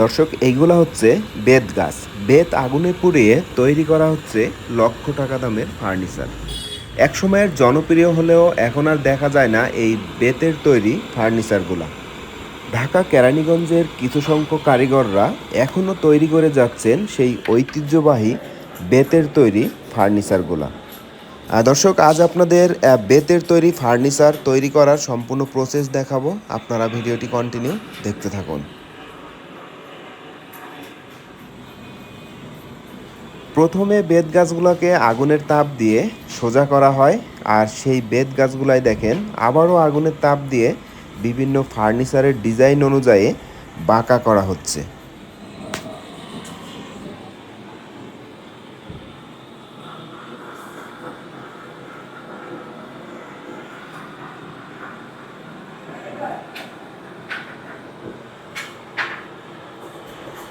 দর্শক, এইগুলা হচ্ছে বেত গাছ। বেত আগুনে পুড়িয়ে তৈরি করা হচ্ছে লক্ষ টাকা দামের ফার্নিচার। একসময়ের জনপ্রিয় হলেও এখন আর দেখা যায় না এই বেতের তৈরি ফার্নিচারগুলা। ঢাকা কেরানীগঞ্জের কিছু সংখ্যক কারিগররা এখনও তৈরি করে যাচ্ছেন সেই ঐতিহ্যবাহী বেতের তৈরি ফার্নিচারগুলা। দর্শক, আজ আপনাদের বেতের তৈরি ফার্নিচার তৈরি করার সম্পূর্ণ প্রসেস দেখাবো। আপনারা ভিডিওটি কন্টিনিউ দেখতে থাকুন। প্রথমে বেত গাছগুলোকে আগুনের তাপ দিয়ে সোজা করা হয়, আর সেই বেত গাছগুলাই দেখেন আবারও আগুনের তাপ দিয়ে বিভিন্ন ফার্নিচারের ডিজাইন অনুযায়ী বাঁকা করা হচ্ছে।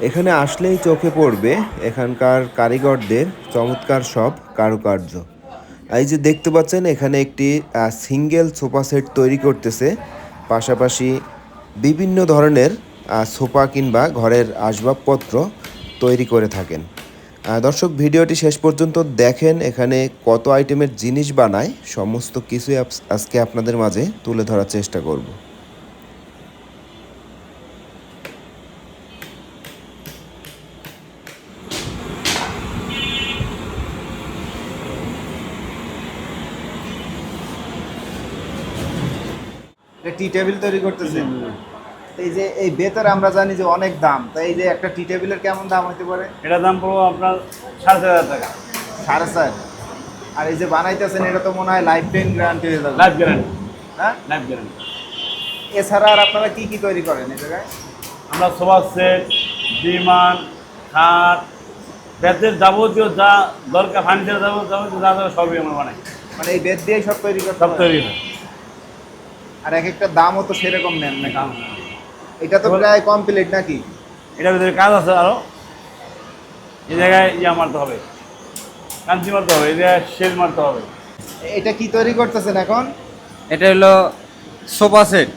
এখানে আসলেই চোখে পড়বে এখানকার কারিগরদের চমৎকার সব কারুকার্য। এই যে দেখতে পাচ্ছেন, এখানে একটি সিঙ্গেল সোফা সেট তৈরি করতেছে। পাশাপাশি বিভিন্ন ধরনের সোফা কিংবা ঘরের আসবাবপত্র তৈরি করে থাকেন। দর্শক, ভিডিওটি শেষ পর্যন্ত দেখেন, এখানে কত আইটেমের জিনিস বানায়, সমস্ত কিছুই আজকে আপনাদের মাঝে তুলে ধরার চেষ্টা করব। টি টেবিল তৈরি করতেছেন এই যে এই বেতের আমরা জানি যে অনেক দাম। তাই এই যে একটা টি টেবিলের কেমন দাম হতে পারে? এটার দাম পড়ব আপনার সাড়ে চার হাজার টাকা। সাড়ে চার। আর এই যে বানাইতেছেন এটা তো মনে হয় লাইফ টাইম গ্যারান্টি হয়ে যাবে। লাইফ গ্যারান্টি হ্যাঁ? লাইফ গ্যারান্টি এছাড়া আর আপনারা কি কি তৈরি করেন এই জায়গায়? আমরা সোফা সেট বিমান খাট বেতের যাবতীয় যা দরকার ফার্নিচার যাবতীয় যা দরকার সবই আমরা বানাই। মানে এই বেত দিয়েই সব তৈরি করতে সব তৈরি হয়। আর এক একটা দামও তো সেরকম নেন না দাম। এটা তো প্রায় কমপ্লিট নাকি? এটার ভিতরে কাজ আছে আরও এই জায়গায় ইয়া মারতে হবে। কাঞ্চি মারতে হবে এই জায়গায় শেল মারতে হবে। এটা কি তৈরি করতেছেন এখন? এটা হলো sofa set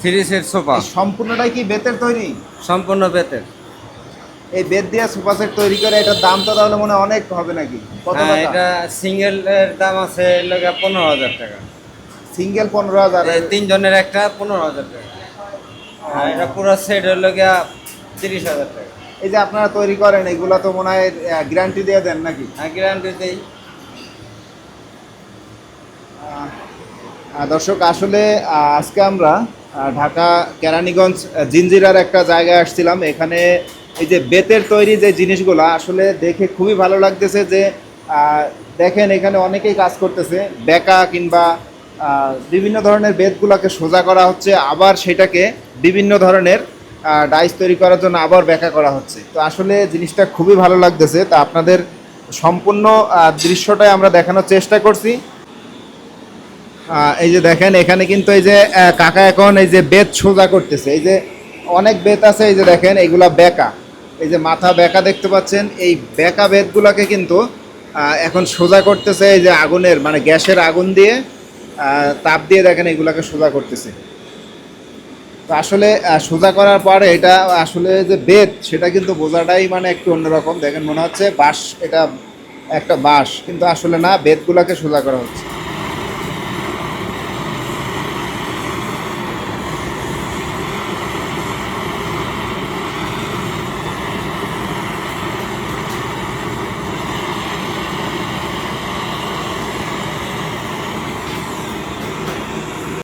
three set sofa. সম্পূর্ণটাই কি বেতের তৈরি? সম্পূর্ণ বেতের। এই বেত দিয়ে সোফা সেট তৈরি করে এটার দাম তো তাহলে মনে হয় অনেক হবে নাকি? কত হ্যাঁ এটা সিঙ্গেলের দাম আছে লোকে পনেরো হাজার টাকা। সিঙ্গেল পনেরো হাজার। তিনজনের একটা পনেরো হাজার টাকা। আর এটা পুরো সেট হলো গিয়া তিরিশ হাজার টাকা। এই যে আপনারা তৈরি করেন এগুলা তো মনে হয় গ্যারান্টি দিয়ে দেন নাকি? হ্যাঁ গ্যারান্টি দেই। দর্শক আসলে আজকে আমরা ঢাকা কেরানীগঞ্জ জিঞ্জিরার একটা জায়গায় আসছিলাম। এখানে এই যে বেতের তৈরি যে জিনিসগুলো আসলে দেখে খুবই ভালো লাগতেছে যে দেখেন এখানে অনেকেই কাজ করতেছে বেকা কিংবা বিভিন্ন ধরনের বেতগুলোকে সোজা করা হচ্ছে, আবার সেটাকে বিভিন্ন ধরনের ডাইস তৈরি করার জন্য আবার বেকা করা হচ্ছে। তো আসলে জিনিসটা খুবই ভালো লাগতেছে। তা আপনাদের সম্পূর্ণ দৃশ্যটাই আমরা দেখানোর চেষ্টা করছি। এই যে দেখেন, এখানে কিন্তু এই যে কাকা এখন এই যে বেত সোজা করতেছে। এই যে অনেক বেত আছে, এই যে দেখেন এইগুলা বেকা এই যে মাথা বেকা দেখতে পাচ্ছেন, এই বেকা বেতগুলোকে কিন্তু এখন সোজা করতেছে এই যে আগুনের মানে গ্যাসের আগুন দিয়ে। তাপ দিয়ে দেখেন এগুলাকে সোজা করতেছে। তো আসলে সোজা করার পরে এটা আসলে যে বেদ সেটা কিন্তু বোঝাটাই মানে একটু অন্যরকম। দেখেন মনে হচ্ছে বাঁশ, এটা একটা বাঁশ, কিন্তু আসলে না, বেতগুলোকে সোজা করা হচ্ছে।